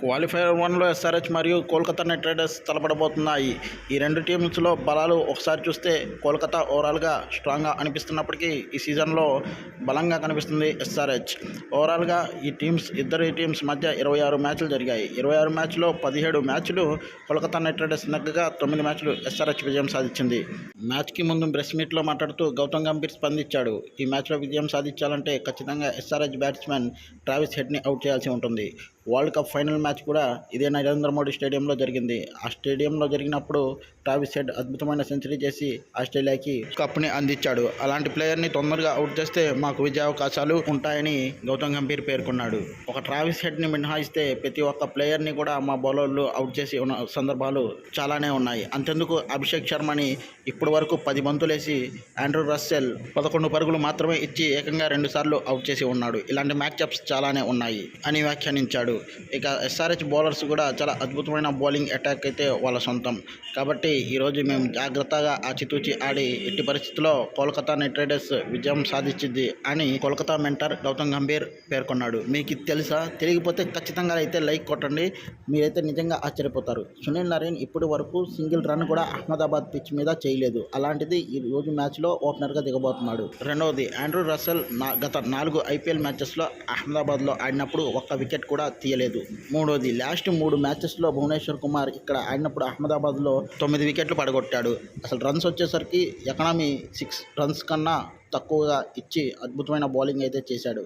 Qualifier వన్లో SRH మరియు Kolkata night riders తలపడబోతున్నాయి. ఈ రెండు టీమ్స్లో బలాలు ఒకసారి చూస్తే కోల్కతా ఓవరాల్గా స్ట్రాంగ్గా అనిపిస్తున్నప్పటికీ ఈ సీజన్లో బలంగా కనిపిస్తుంది ఎస్ఆర్హెచ్. ఓవరాల్గా ఈ టీమ్స్ ఇద్దరు టీమ్స్ మధ్య ఇరవై ఆరు మ్యాచ్లు జరిగాయి. ఇరవై ఆరు మ్యాచ్లో పదిహేడు మ్యాచ్లు కోల్కతా నైట్ రైడర్స్ నగ్గగా తొమ్మిది మ్యాచ్లు ఎస్ఆర్హెచ్ విజయం సాధించింది. మ్యాచ్కి ముందు ప్రెస్ మీట్లో మాట్లాడుతూ గౌతమ్ గంభీర్ స్పందించాడు ఈ మ్యాచ్లో విజయం సాధించాలంటే ఖచ్చితంగా ఎస్ఆర్హెచ్ బ్యాట్స్మెన్ ట్రావిస్ హెడ్ని అవుట్ చేయాల్సి ఉంటుంది. వరల్డ్ కప్ ఫైనల్ మ్యాచ్ కూడా ఇదే నరేంద్ర మోడీ స్టేడియంలో జరిగింది. ఆ స్టేడియంలో జరిగినప్పుడు ట్రావిస్ హెడ్ అద్భుతమైన సెంచరీ చేసి ఆస్ట్రేలియాకి కప్ని అందించాడు. అలాంటి ప్లేయర్ని తొందరగా అవుట్ చేస్తే మాకు విజయావకాశాలు ఉంటాయని గౌతమ్ గంభీర్ పేర్కొన్నాడు. ఒక ట్రావిస్ హెడ్ని మినహాయిస్తే ప్రతి ఒక్క ప్లేయర్ని కూడా మా బౌలర్లు అవుట్ చేసి ఉన్న సందర్భాలు చాలానే ఉన్నాయి. అంతెందుకు అభిషేక్ శర్మని ఇప్పటి వరకు పది బంతులేసి ఆండ్రూ రస్సెల్ పదకొండు పరుగులు మాత్రమే ఇచ్చి ఏకంగా రెండుసార్లు అవుట్ చేసి ఉన్నాడు. ఇలాంటి మ్యాచ్అప్స్ చాలానే ఉన్నాయి అని వ్యాఖ్యానించాడు. ఇక ఎస్ఆర్హెచ్ బౌలర్స్ కూడా చాలా అద్భుతమైన బౌలింగ్ అటాక్ అయితే వాళ్ళ సొంతం. కాబట్టి ఈరోజు మేము జాగ్రత్తగా ఆచితూచి ఆడి ఎట్టి పరిస్థితుల్లో కోల్కతా నైట్ రైడర్స్ విజయం సాధించింది అని కోల్కతా మెంటర్ గౌతమ్ గంభీర్ పేర్కొన్నాడు. మీకు ఇది తెలుసా? తెలియకపోతే ఖచ్చితంగా అయితే లైక్ కొట్టండి. మీరైతే నిజంగా ఆశ్చర్యపోతారు. సునీల్ నరేన్ ఇప్పటి వరకు సింగిల్ రన్ కూడా అహ్మదాబాద్ పిచ్ మీద చేయలేదు. అలాంటిది ఈ రోజు మ్యాచ్లో ఓపెనర్గా దిగబోతున్నాడు. రెండవది ఆండ్రూ రసెల్ నా గత నాలుగు ఐపీఎల్ మ్యాచెస్లో అహ్మదాబాద్లో ఆడినప్పుడు ఒక్క వికెట్ కూడా తీయలేదు. మూడు మూడోది. లాస్ట్ మూడు మ్యాచెస్లో భువనేశ్వర్ కుమార్ ఇక్కడ ఆడినప్పుడు అహ్మదాబాద్లో తొమ్మిది వికెట్లు పడగొట్టాడు. అసలు రన్స్ వచ్చేసరికి ఎకనామీ సిక్స్ రన్స్ కన్నా తక్కువగా ఇచ్చి అద్భుతమైన బౌలింగ్ అయితే చేశాడు.